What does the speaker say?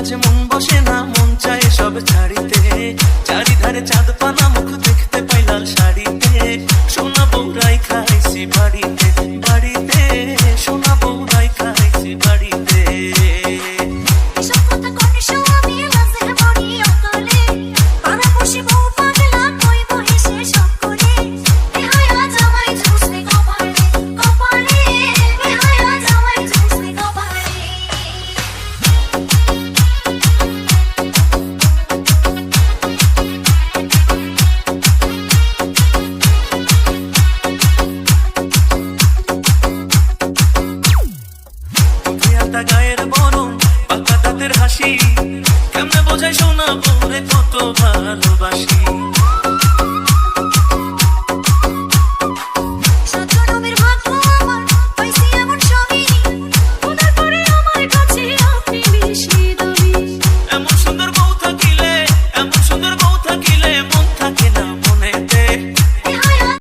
আজ মন বসে না মন চাই সব ছাড়িতে। চারিধারে চাঁদ পান হাসি কেমনে বোঝাই শোনাবো রে কত ভালোবাসি।